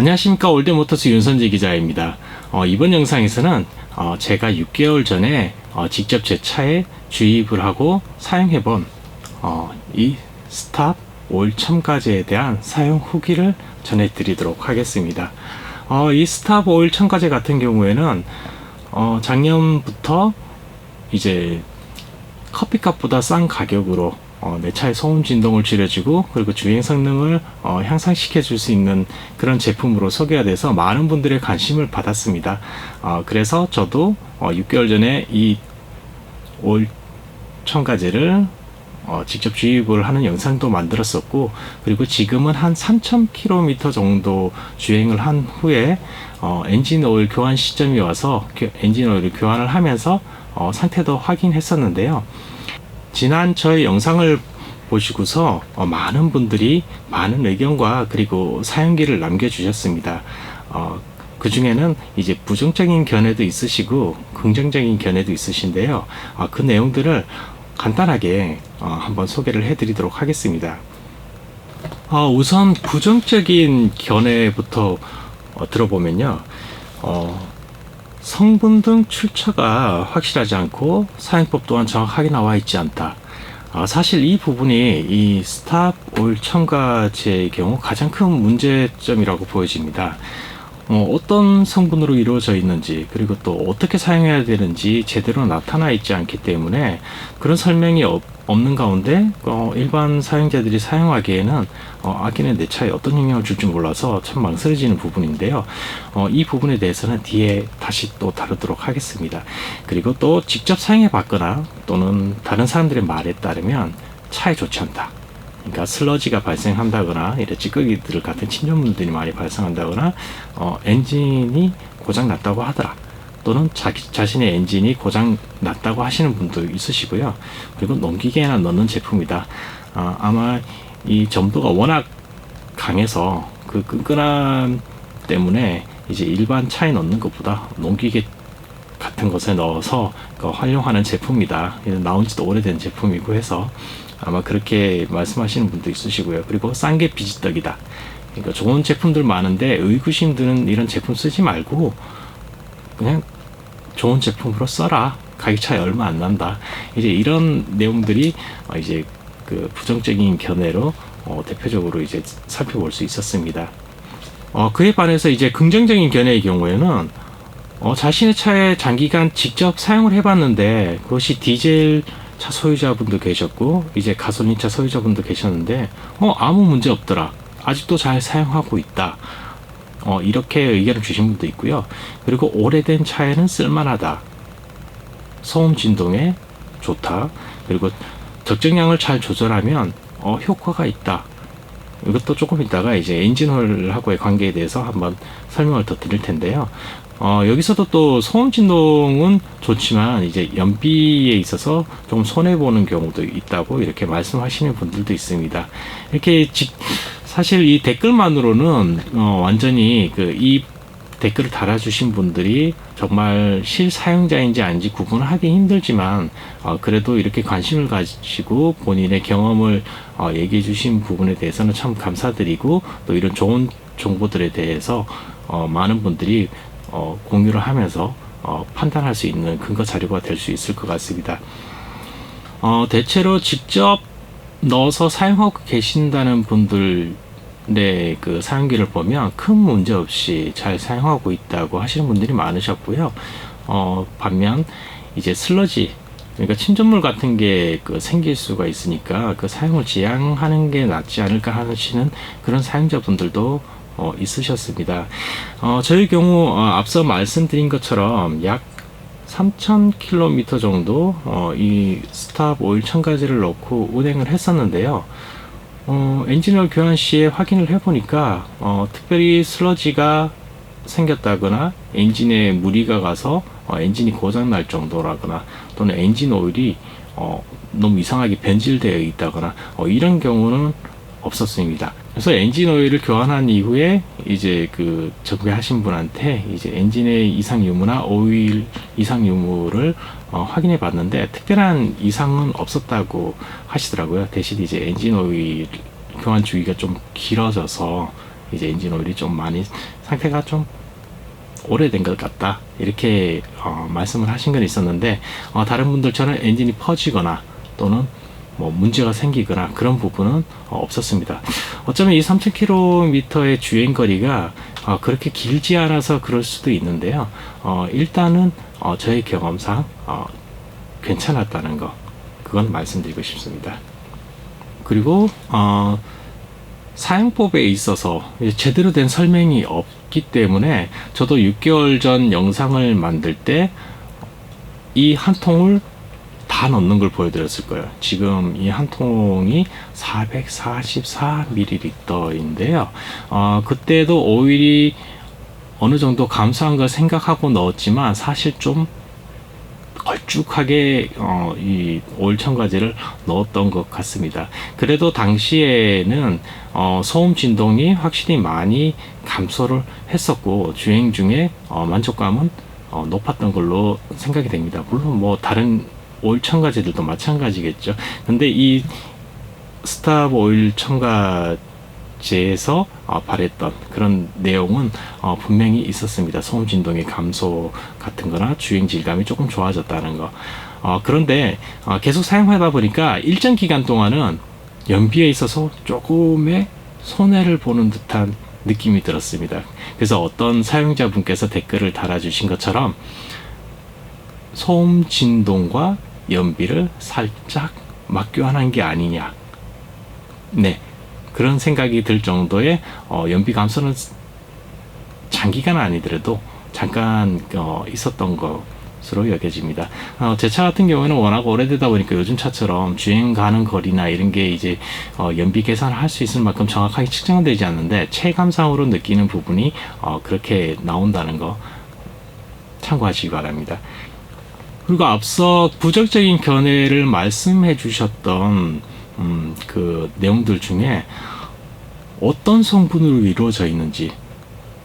안녕하십니까 올드모터스 윤선재 기자입니다. 어, 이번 영상에서는 어, 제가 6개월 전에 어, 직접 제 차에 주입을 하고 사용해본 어, 이 스탑 오일 첨가제에 대한 사용 후기를 전해드리도록 하겠습니다. 어, 이 스탑 오일 첨가제 같은 경우에는 어, 작년부터 이제 커피값보다 싼 가격으로 어, 내 차의 소음 진동을 줄여주고 그리고 주행 성능을 어, 향상시켜 줄 수 있는 그런 제품으로 소개가 돼서 많은 분들의 관심을 받았습니다. 어, 그래서 저도 어, 6개월 전에 이 올 첨가제를 어, 직접 주입을 하는 영상도 만들었었고 그리고 지금은 한 3,000km 정도 주행을 한 후에 어, 엔진 오일 교환 시점이 와서 교- 엔진 오일을 교환을 하면서 어, 상태도 확인했었는데요. 지난 저의 영상을 보시고서 어, 많은 분들이 많은 의견과 그리고 사용기를 남겨주셨습니다. 어, 그 중에는 이제 부정적인 견해도 있으시고 긍정적인 견해도 있으신데요. 어, 그 내용들을 간단하게 어, 한번 소개를 해드리도록 하겠습니다. 어, 우선 부정적인 견해부터 어, 들어보면요. 어, 성분 등 출처가 확실하지 않고 사용법 또한 정확하게 나와 있지 않다. 아, 사실 이 부분이 이 스탑 오일 첨가제의 경우 가장 큰 문제점이라고 보여집니다. 어, 떤 성분으로 이루어져 있는지 그리고 또 어떻게 사용해야 되는지 제대로 나타나 있지 않기 때문에 그런 설명이 없, 는 가운데 어, 일반 사용자들이 사용하기에는 어, 아기는 내 차에 어떤 영향을 줄지 몰라서 참 망설여지는 부분인데요. 어, 이 부분에 대해서는 뒤에 다시 또 다루도록 하겠습니다. 그리고 또 직접 사용해 봤거나 또는 다른 사람들의 말에 따르면 차에 좋지 않다. 그러니까 슬러지가 발생한다거나 이런 찌꺼기들 같은 침전물들이 많이 발생한다거나 어, 엔진이 고장 났다고 하더라. 또는 자기 자신의 엔진이 고장 났다고 하시는 분도 있으시고요. 그리고 농기계에나 넣는 제품이다. 아, 아마 이 점도가 워낙 강해서 그 끈끈함 때문에 이제 일반 차에 넣는 것보다 농기계 같은 것에 넣어서 그 활용하는 제품이다. 나온 지도 오래된 제품이고 해서 아마 그렇게 말씀하시는 분도 있으시고요. 그리고 싼 게 비지떡이다. 그러니까 좋은 제품들 많은데 의구심 드는 이런 제품 쓰지 말고 그냥 좋은 제품으로 써라. 가격 차이 얼마 안 난다. 이제 이런 내용들이 어, 이제 그 부정적인 견해로 어, 대표적으로 이제 살펴볼 수 있었습니다. 어, 그에 반해서 이제 긍정적인 견해의 경우에는 어, 자신의 차에 장기간 직접 사용을 해봤는데 그것이 디젤 차 소유자분도 계셨고 이제 가솔린 차 소유자분도 계셨는데 어 아무 문제 없더라 아직도 잘 사용하고 있다 어 이렇게 의견을 주신 분도 있고요 그리고 오래된 차에는 쓸만하다 소음 진동에 좋다 그리고 적정량을 잘 조절하면 어 효과가 있다 이것도 조금 이따가 이제 엔진홀하고의 관계에 대해서 한번 설명을 더 드릴 텐데요. 어, 여기서도 또 소음 진동은 좋지만 이제 연비에 있어서 좀 손해 보는 경우도 있다고 이렇게 말씀하시는 분들도 있습니다. 이렇게 직, 사실 이 댓글만으로는 어, 완전히 그 이 댓글을 달아주신 분들이 정말 실사용자인지 아닌지 구분하기 힘들지만 어, 그래도 이렇게 관심을 가지고 본인의 경험을 어, 얘기해 주신 부분에 대해서는 참 감사드리고 또 이런 좋은 정보들에 대해서 어, 많은 분들이 어, 공유를 하면서 어, 판단할 수 있는 근거 자료가 될 수 있을 것 같습니다. 어, 대체로 직접 넣어서 사용하고 계신다는 분들 네, 그 사용기를 보면 큰 문제 없이 잘 사용하고 있다고 하시는 분들이 많으셨고요. 어, 반면 이제 슬러지, 그러니까 침전물 같은 게 그 생길 수가 있으니까 그 사용을 지양하는 게 낫지 않을까 하시는 그런 사용자분들도 어, 있으셨습니다. 어, 저희 경우 어, 앞서 말씀드린 것처럼 약 3,000km 정도 어, 이 스탑 오일 첨가제를 넣고 운행을 했었는데요. 어, 엔진오일 교환 시에 확인을 해보니까 어, 특별히 슬러지가 생겼다거나 엔진에 무리가 가서 어, 엔진이 고장 날 정도라거나 또는 엔진 오일이 어, 너무 이상하게 변질되어 있다거나 어, 이런 경우는 없었습니다. 그래서 엔진 오일을 교환한 이후에 이제 그 정비하신 분한테 이제 엔진의 이상 유무나 오일 이상 유무를 어, 확인해 봤는데 특별한 이상은 없었다고 하시더라고요. 대신 이제 엔진 오일 교환 주기가 좀 길어져서 이제 엔진 오일이 좀 많이 상태가 좀 오래된 것 같다 이렇게 어, 말씀을 하신 건 있었는데 어, 다른 분들처럼 엔진이 퍼지거나 또는 뭐 문제가 생기거나 그런 부분은 어, 없었습니다. 어쩌면 이 3,000km의 주행 거리가 어, 그렇게 길지 않아서 그럴 수도 있는데요. 어, 일단은 어, 저의 경험상 어, 괜찮았다는 거 그건 말씀드리고 싶습니다. 그리고 어, 사용법에 있어서 제대로 된 설명이 없기 때문에 저도 6개월 전 영상을 만들 때 이 한 통을 다 넣는 걸 보여드렸을 거예요. 지금 이 한 통이 444ml인데요. 어, 그때도 오일이 어느 정도 감소한 걸 생각하고 넣었지만 사실 좀 걸쭉하게 어, 이 오일 첨가제를 넣었던 것 같습니다. 그래도 당시에는 어, 소음 진동이 확실히 많이 감소를 했었고 주행 중에 어, 만족감은 어, 높았던 걸로 생각이 됩니다. 물론 뭐 다른 오일 첨가제들도 마찬가지겠죠. 근데 이 스탑 오일 첨가제에서 어, 발했던 그런 내용은 어, 분명히 있었습니다. 소음 진동의 감소 같은 거나 주행 질감이 조금 좋아졌다는 거. 어, 그런데 어, 계속 사용하다 보니까 일정 기간 동안은 연비에 있어서 조금의 손해를 보는 듯한 느낌이 들었습니다. 그래서 어떤 사용자분께서 댓글을 달아주신 것처럼 소음 진동과 연비를 살짝 맞교환한 게 아니냐. 네. 그런 생각이 들 정도의 어, 연비 감소는 장기간 아니더라도 잠깐 어, 있었던 것으로 여겨집니다. 어, 제 차 같은 경우에는 워낙 오래되다 보니까 요즘 차처럼 주행 가는 거리나 이런 게 이제 어, 연비 계산을 할 수 있을 만큼 정확하게 측정되지 않는데 체감상으로 느끼는 부분이 어, 그렇게 나온다는 거 참고하시기 바랍니다. 그리고 앞서 부정적인 견해를 말씀해 주셨던 음, 그 내용들 중에 어떤 성분으로 이루어져 있는지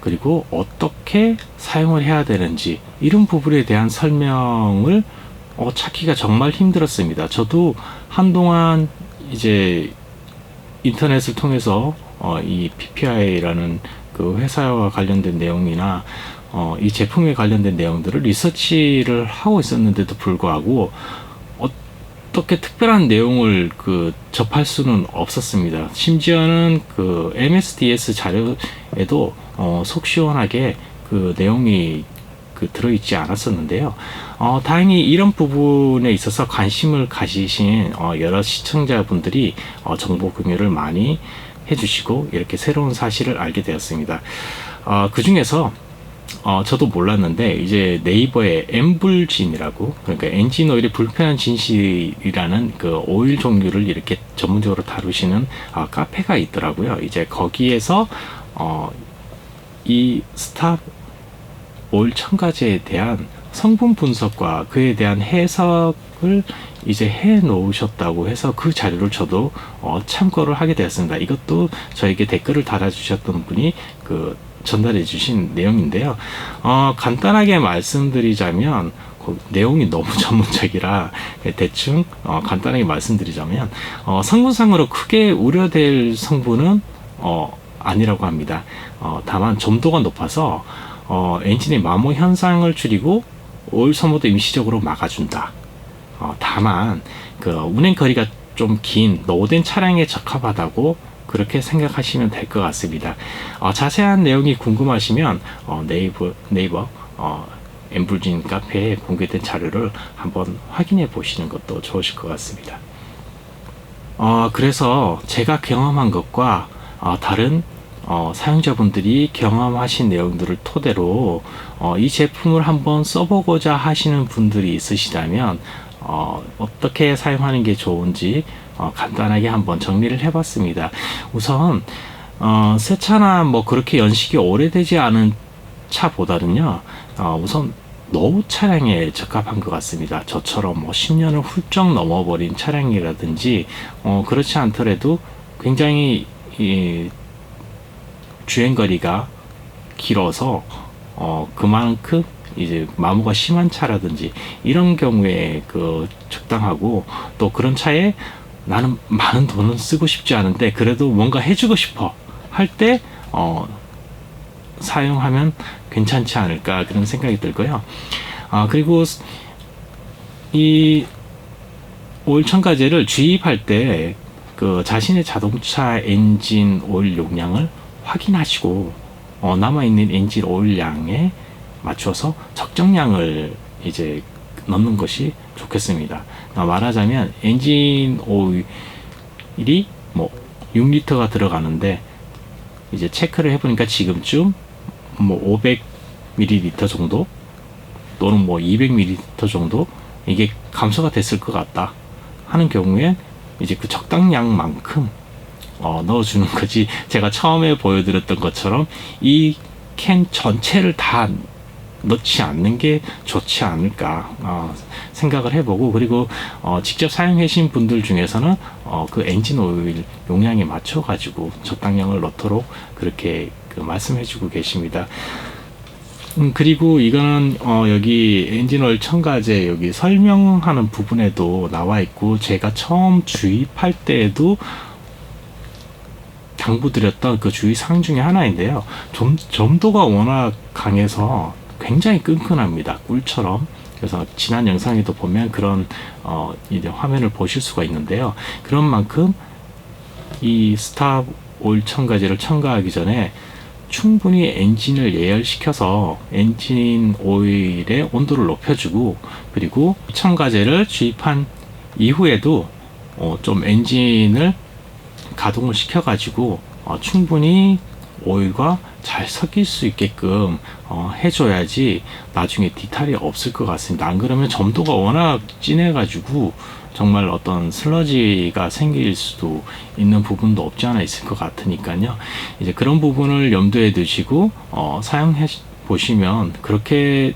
그리고 어떻게 사용을 해야 되는지 이런 부분에 대한 설명을 어, 찾기가 정말 힘들었습니다. 저도 한동안 이제 인터넷을 통해서 어, 이 PPI라는 그 회사와 관련된 내용이나 어, 이 제품에 관련된 내용들을 리서치를 하고 있었는데도 불구하고 어떻게 특별한 내용을 그 접할 수는 없었습니다. 심지어는 그 MSDS 자료에도 어, 속 시원하게 그 내용이 그 들어있지 않았었는데요. 어, 다행히 이런 부분에 있어서 관심을 가지신 어, 여러 시청자분들이 어, 정보 공유를 많이 해주시고 이렇게 새로운 사실을 알게 되었습니다. 어, 그 중에서 어, 저도 몰랐는데 이제 네이버에 엠불진이라고 그러니까 엔진 오일의 불편한 진실이라는 그 오일 종류를 이렇게 전문적으로 다루시는 어, 카페가 있더라고요. 이제 거기에서 어, 이 스탑 오일 첨가제에 대한 성분 분석과 그에 대한 해석을 이제 해 놓으셨다고 해서 그 자료를 저도 어, 참고를 하게 되었습니다. 이것도 저에게 댓글을 달아주셨던 분이 그 전달해 주신 내용인데요. 어, 간단하게 말씀드리자면 그 내용이 너무 전문적이라 대충 어, 간단하게 말씀드리자면 어, 성분상으로 크게 우려될 성분은 어, 아니라고 합니다. 어, 다만 점도가 높아서 어, 엔진의 마모 현상을 줄이고 오일 소모도 임시적으로 막아준다. 어, 다만 그 운행 거리가 좀 긴 노후된 차량에 적합하다고 그렇게 생각하시면 될 것 같습니다. 어, 자세한 내용이 궁금하시면 어, 네이버 네이버 어, 엠불진 카페에 공개된 자료를 한번 확인해 보시는 것도 좋으실 것 같습니다. 어, 그래서 제가 경험한 것과 어, 다른 어, 사용자분들이 경험하신 내용들을 토대로 어, 이 제품을 한번 써보고자 하시는 분들이 있으시다면 어, 어떻게 사용하는 게 좋은지 어, 간단하게 한번 정리를 해봤습니다. 우선 어, 새 차나 뭐 그렇게 연식이 오래되지 않은 차보다는요. 어, 우선 노후 차량에 적합한 것 같습니다. 저처럼 뭐 10년을 훌쩍 넘어버린 차량이라든지 어, 그렇지 않더라도 굉장히 이, 주행거리가 길어서 어, 그만큼 이제 마모가 심한 차라든지 이런 경우에 그 적당하고 또 그런 차에 나는 많은 돈은 쓰고 싶지 않은데 그래도 뭔가 해주고 싶어 할 때 어, 사용하면 괜찮지 않을까 그런 생각이 들고요. 아 그리고 이 오일 첨가제를 주입할 때 그 자신의 자동차 엔진 오일 용량을 확인하시고 어, 남아 있는 엔진 오일량에 맞춰서 적정량을 이제 넣는 것이 좋겠습니다. 어, 말하자면 엔진 오일이 뭐 6리터가 들어가는데 이제 체크를 해보니까 지금쯤 뭐 500ml 정도 또는 뭐 200ml 정도 이게 감소가 됐을 것 같다 하는 경우에 이제 그 적당량만큼 어, 넣어주는 거지 제가 처음에 보여드렸던 것처럼 이 캔 전체를 다 넣지 않는 게 좋지 않을까 어, 생각을 해보고 그리고 어, 직접 사용하신 분들 중에서는 어, 그 엔진 오일 용량에 맞춰 가지고 적당량을 넣도록 그렇게 그 말씀해주고 계십니다. 음, 그리고 이거는 어, 여기 엔진오일 첨가제 여기 설명하는 부분에도 나와 있고 제가 처음 주입할 때에도 당부드렸던 그 주의사항 중에 하나인데요. 점, 점도가 워낙 강해서 굉장히 끈끈합니다. 꿀처럼. 그래서 지난 영상에도 보면 그런 어, 이제 화면을 보실 수가 있는데요. 그런 만큼 이 스탑 오일 첨가제를 첨가하기 전에 충분히 엔진을 예열시켜서 엔진 오일의 온도를 높여주고 그리고 첨가제를 주입한 이후에도 어, 좀 엔진을 가동을 시켜가지고 어, 충분히 오일과 잘 섞일 수 있게끔 어, 해줘야지 나중에 디탈이 없을 것 같습니다. 안 그러면 점도가 워낙 진해가지고 정말 어떤 슬러지가 생길 수도 있는 부분도 없지 않아 있을 것 같으니까요. 이제 그런 부분을 염두에 두시고 어, 사용해 보시면 그렇게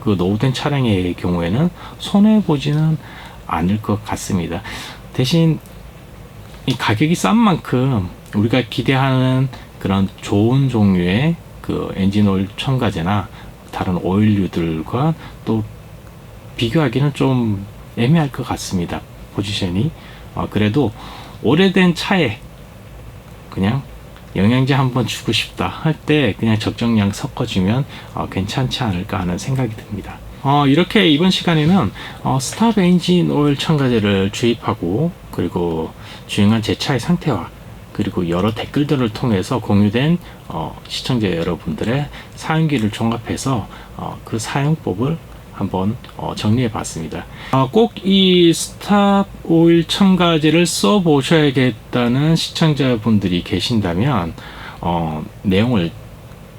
그 노후된 차량의 경우에는 손해 보지는 않을 것 같습니다. 대신 이 가격이 싼 만큼 우리가 기대하는 그런 좋은 종류의 그 엔진 오일 첨가제나 다른 오일류들과 또 비교하기는 좀 애매할 것 같습니다. 포지션이. 어, 그래도 오래된 차에 그냥 영양제 한번 주고 싶다 할 때 그냥 적정량 섞어주면 어, 괜찮지 않을까 하는 생각이 듭니다. 어, 이렇게 이번 시간에는 어, 스탑 엔진 오일 첨가제를 주입하고 그리고 주행한 제 차의 상태와 그리고 여러 댓글들을 통해서 공유된 어, 시청자 여러분들의 사용기를 종합해서 어, 그 사용법을 한번 어, 정리해 봤습니다. 어, 꼭이 스탑 오일 첨가제를 써 보셔야겠다는 시청자분들이 계신다면 어, 내용을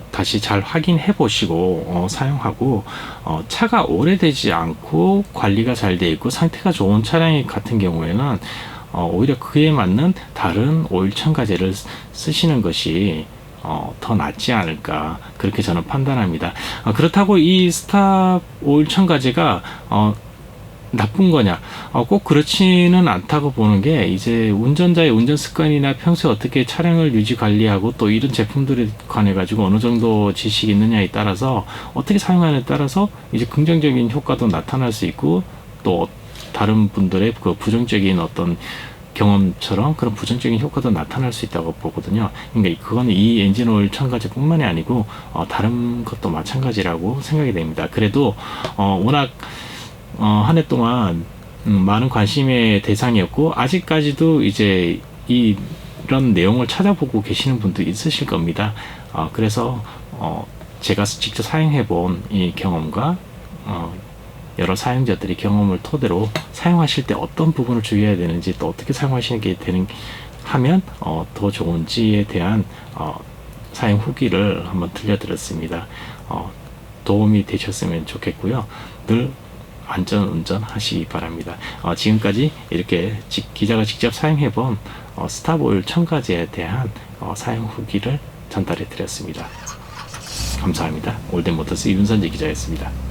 다시 잘 확인해 보시고 어, 사용하고 어, 차가 오래되지 않고 관리가 잘 돼 있고 상태가 좋은 차량 같은 경우에는 어, 오히려 그에 맞는 다른 오일 첨가제를 쓰시는 것이 어, 더 낫지 않을까 그렇게 저는 판단합니다. 어, 그렇다고 이 스탑 오일 첨가제가 어, 나쁜 거냐? 어, 꼭 그렇지는 않다고 보는 게 이제 운전자의 운전 습관이나 평소에 어떻게 차량을 유지 관리하고 또 이런 제품들에 관해 가지고 어느 정도 지식이 있느냐에 따라서 어떻게 사용하느냐에 따라서 이제 긍정적인 효과도 나타날 수 있고 또 다른 분들의 그 부정적인 어떤 경험처럼 그런 부정적인 효과도 나타날 수 있다고 보거든요. 그러니까 그거는 이 엔진 오일 첨가제뿐만이 아니고 어, 다른 것도 마찬가지라고 생각이 됩니다. 그래도 어, 워낙 어, 한 해 동안 음, 많은 관심의 대상이었고 아직까지도 이제 이, 이런 내용을 찾아보고 계시는 분도 있으실 겁니다. 어, 그래서 어, 제가 직접 사용해 본 이 경험과 어, 여러 사용자들이 경험을 토대로 사용하실 때 어떤 부분을 주의해야 되는지 또 어떻게 사용하시는 게 되는 하면 어, 더 좋은지에 대한 어, 사용 후기를 한번 들려드렸습니다. 어, 도움이 되셨으면 좋겠고요. 늘 안전 운전 하시기 바랍니다. 어, 지금까지 이렇게 지, 기자가 직접 사용해본 어, 스타보일 첨가제에 대한 어, 사용 후기를 전달해 드렸습니다. 감사합니다. 올덴모터스 이윤선재 기자였습니다.